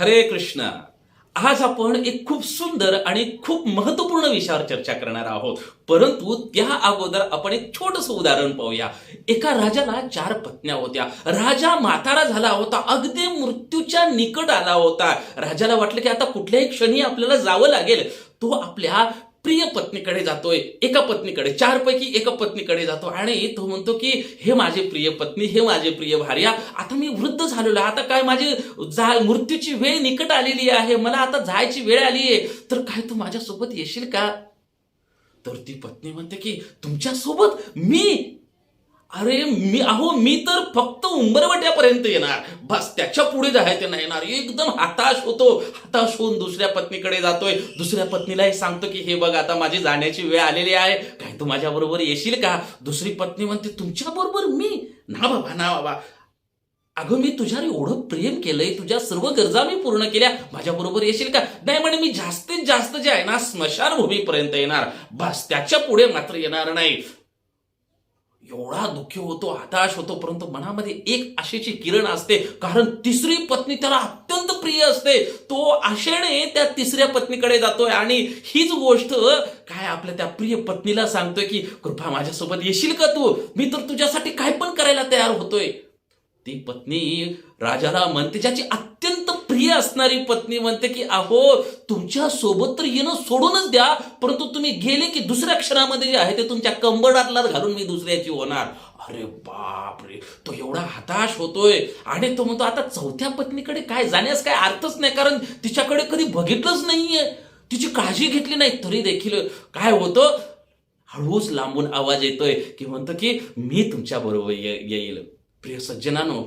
हरे कृष्ण. आज आपण एक खूप सुंदर आणि खूप महत्त्वपूर्ण विषयावर चर्चा करणार आहोत. परंतु त्या अगोदर आपण एक छोटस उदाहरण पाहूया. एका राजाला चार पत्न्या होत्या. राजा म्हातारा झाला होता. अगदी मृत्यूच्या निकट आला होता. राजाला वाटलं की आता कुठल्याही क्षणी आपल्याला जावं लागेल. तो आपल्या प्रिय पत्नीकडे जातोय एका पत्नीकडे चार पैकी एका पत्नीकडे जातो. आणि तो म्हणतो की हे माझे प्रिय पत्नी हे माझे प्रिय भार्या आता मी वृद्ध झालेलो आता काय माझी जा मृत्यूची वेळ निकट आलेली आहे. मला आता जायची वेळ आली आहे. तर काय तू माझ्यासोबत येशील का? तर ती पत्नी म्हणते की तुमच्यासोबत मी अरे मी अहो मी तर फक्त उंबरवट्यापर्यंत येणार. बस त्याच्या पुढे जायचे नाही येणार. एकदम हताश होतो. हताश होऊन दुसऱ्या पत्नीकडे जातोय. दुसऱ्या पत्नीलाही सांगतो की हे बघ आता माझी जाण्याची वेळ आलेली आहे. काय तू माझ्याबरोबर येशील का? दुसरी पत्नी म्हणते तुमच्या बरोबर मी? ना बाबा ना बाबा. अगं मी तुझ्यावर एवढं प्रेम केलंय. तुझ्या सर्व गरजा मी पूर्ण केल्या. माझ्याबरोबर येशील का? नाही म्हणे मी जास्तीत जास्त जे आहे ना स्मशानभूमीपर्यंत येणार. बस त्याच्या पुढे मात्र येणार नाही. एवढा दुःखी होतो हताश होतो परंतु मनामध्ये एक आशेची किरण असते. कारण तिसरी पत्नी त्याला अत्यंत प्रिय असते. तो आशेने त्या तिसऱ्या पत्नीकडे जातोय आणि हीच गोष्ट काय आपल्या त्या प्रिय पत्नीला सांगतोय की कृपा माझ्यासोबत येशील का तू? मी तर तुझ्यासाठी काय पण करायला तयार होतोय. ती पत्नी राजाला म्हणते ज्याची अत्यंत प्रिय असणारी पत्नी म्हणते की अहो तुमच्यासोबत तर येणं सोडूनच द्या परंतु तुम्ही गेले की दुसऱ्या क्षणामध्ये जे आहे ते तुमच्या कंबरडातला घालून मी दुसऱ्याची होणार. अरे बापरे तो एवढा हताश होतोय. आणि तो म्हणतो आता चौथ्या पत्नीकडे काय जाण्यास काय अर्थच नाही कारण तिच्याकडे कधी बघितलंच नाहीये. तिची काळजी घेतली नाही तरी देखील काय होतं? हळूच लांबून आवाज येतोय की म्हणतो की मी तुमच्या बरोबर येईल. प्रिय सज्जनानो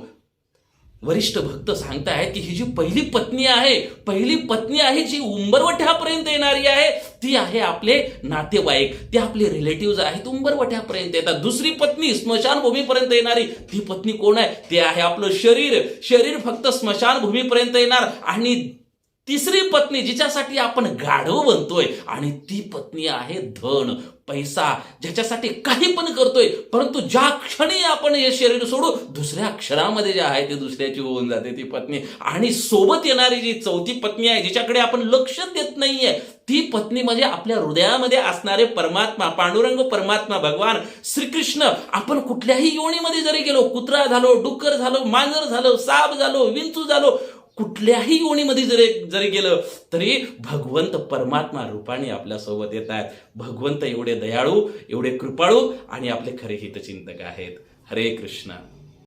वरिष्ठ भक्त सांगतायत की ही जी पहिली पत्नी आहे पहिली पत्नी आहे जी उंबरवठ्यापर्यंत येणारी आहे ती आहे आपले नातेवाईक. ते आपले रिलेटिव्ह आहेत उंबरवठ्यापर्यंत येतात. दुसरी पत्नी स्मशानभूमीपर्यंत येणारी ती पत्नी कोण आहे? ते आहे आपलं शरीर. शरीर फक्त स्मशानभूमीपर्यंत येणार. आणि तिसरी पत्नी जिच्यासाठी आपण गाढव बनतोय आणि ती पत्नी आहे धन. पैसा ज्याच्यासाठी काही पण करतोय परंतु ज्या क्षणी आपण हे शरीर सोडू दुसऱ्या क्षणामध्ये जे आहे ते दुसऱ्याची होऊन जाते ती पत्नी. आणि सोबत येणारी जी चौथी पत्नी आहे जिच्याकडे आपण लक्ष देत नाहीये ती पत्नी म्हणजे आपल्या हृदयामध्ये असणारे परमात्मा पांडुरंग परमात्मा भगवान श्रीकृष्ण. आपण कुठल्याही योनीमध्ये जरी गेलो कुत्रा झालो डुक्कर झालो मांजर झालो साप झालो विंचू झालो कुठल्याही योनीमध्ये जरी जरी गेलं तरी भगवंत परमात्मा रूपाने आपल्यासोबत येत आहेत. भगवंत एवढे दयाळू एवढे कृपाळू आणि आपले खरे हितचिंतक आहेत. हरे कृष्ण.